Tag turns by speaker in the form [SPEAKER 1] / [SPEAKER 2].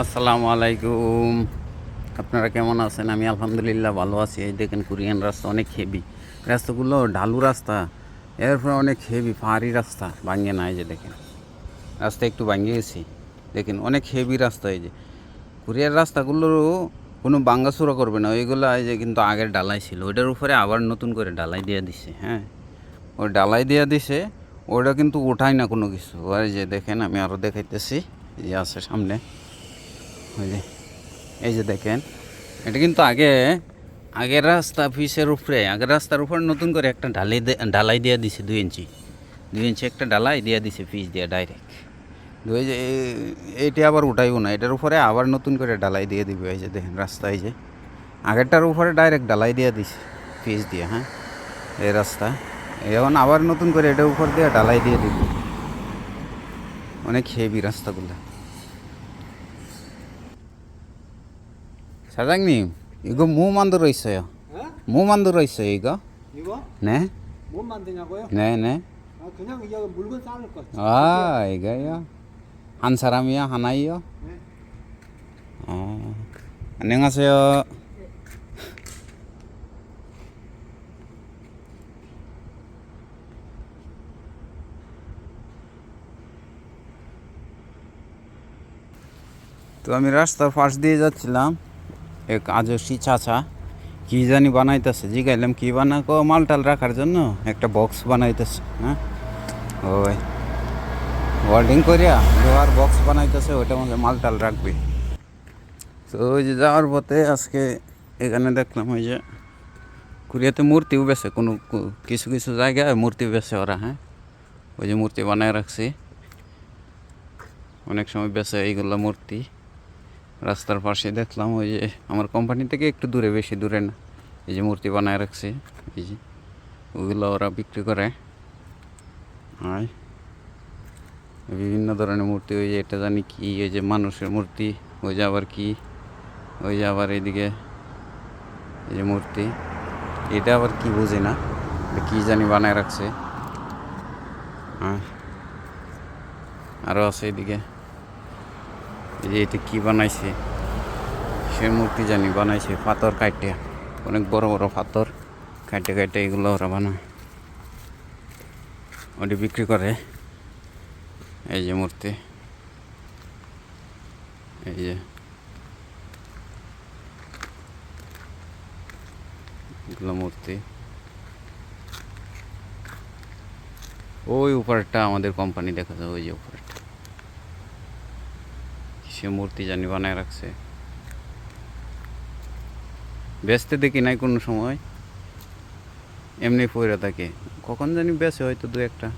[SPEAKER 1] আসসালামু আলাইকুম। আপনারা কেমন আছেন? আমি আলহামদুলিল্লাহ ভালো আছি। এই দেখেন কোরিয়ান রাস্তা অনেক হেভি রাস্তাগুলো ঢালু রাস্তা, এরপরে অনেক হেভি পাহাড়ি রাস্তা ভাঙে না, এই যে দেখেন। রাস্তা একটু ভাঙিয়ে গেছি। দেখেন, অনেক হেভি রাস্তা এই যে। কোরিয়ার রাস্তাগুলোরও কোনো বাঙ্গাচুরা করবে না। ওইগুলো এই যে কিন্তু আগের ডালাই ছিল। ওইটার উপরে আবার নতুন করে ডালাই দিয়ে দিছে হ্যাঁ? ওই ডালাই দিয়ে দিছে ওটা কিন্তু ওঠায় না কোনো কিছু। ওই যে দেখেন, আমি আরও দেখাইতেছি। যে আছে সামনে। যে, এই যে দেখেন, এটা কিন্তু আগে, আগের রাস্তা পিসের উপরে, আগের রাস্তার উপর নতুন করে একটা ঢালাই ঢালাই দিয়ে দিছে দুই ইঞ্চি। দুই ইঞ্চি একটা ঢালাই দিয়ে দিছে পিস দিয়ে ডাইরেক্ট দুই যে এইটা আবার উঠাইও না, এটার উপরে আবার নতুন করে ঢালাই দিয়ে দিবে, এই যে দেখেন রাস্তা, এই যে। আগেরটার উপরে ডাইরেক্ট ঢালাই দিয়ে দিছে পিস দিয়ে হ্যাঁ? এই রাস্তা। এখন আবার নতুন করে এটার উপর দিয়ে ঢালাই দিয়ে দিবে। অনেক হেভি রাস্তাগুলো। 사장님 이거 뭐 만들어 있어요?
[SPEAKER 2] 에?
[SPEAKER 1] 뭐 만들어 있어요 이거?
[SPEAKER 2] 이거
[SPEAKER 1] 네?
[SPEAKER 2] 뭐 만드냐고요?
[SPEAKER 1] 네네
[SPEAKER 2] 아 그냥 이거 물건 싸는 거.
[SPEAKER 1] 아 이거요? 한 사람이요? 하나요?
[SPEAKER 2] 네.
[SPEAKER 1] 아 안녕하세요 তো আমি রাস্তার পাশ দিয়ে যাচ্ছিলাম এক আজসি চাচা, কি জানি বানাইতেছে, জিগাইলাম, কি বানাকো মালটাল রাখার জন্য একটা বক্স বানাইতেছে হ্যাঁ? ওই ওয়েল্ডিং করিয়া লোহার বক্স বানাইতেছে, ওইটার মধ্যে মালটাল রাখবে। তো ওই যে যাওয়ার পথে আজকে এখানে দেখলাম ওই যে কুরিয়াতে মূর্তিও বেছে কোনো কিছু কিছু জায়গায় মূর্তি বেছে ওরা হ্যাঁ? ওই যে মূর্তি বানায় রাখছে। অনেক সময় বেছে এইগুলো মূর্তি। রাস্তার পাশে দেখলাম ওই যে আমার কোম্পানি থেকে একটু দূরে, বেশি দূরে না। এই যে মূর্তি বানায় রাখছে, এই যে ওগুলো ওরা বিক্রি করে। হয় বিভিন্ন ধরনের মূর্তি, ওই যে এটা জানি কি, ওই যে মানুষের মূর্তি, ওই যে আবার কি, ওই যে আবার এইদিকে এই যে মূর্তি। এটা আবার কি বুঝি না কি জানি বানায় রাখছে। হ্যাঁ আরও আছে এদিকে যে এটা কি বানাইছে? সে মূর্তি জানি, বানাইছে পাথর কাটে অনেক বড় বড় পাথর। কাটে কাটে এগুলো ওরা বানায়। ওটি বিক্রি করে। এই যে মূর্তি। এই যে। এগুলো মূর্তি। ওই উপরটা আমাদের কোম্পানি দেখা যায় ওই যে উপরটা সে মূর্তি জানি বানায় রাখছে। বেচতে দেখি নাই কোনো সময়। এমনি পড়ে থাকে। কখন জানি বেচে হয়তো দু একটা।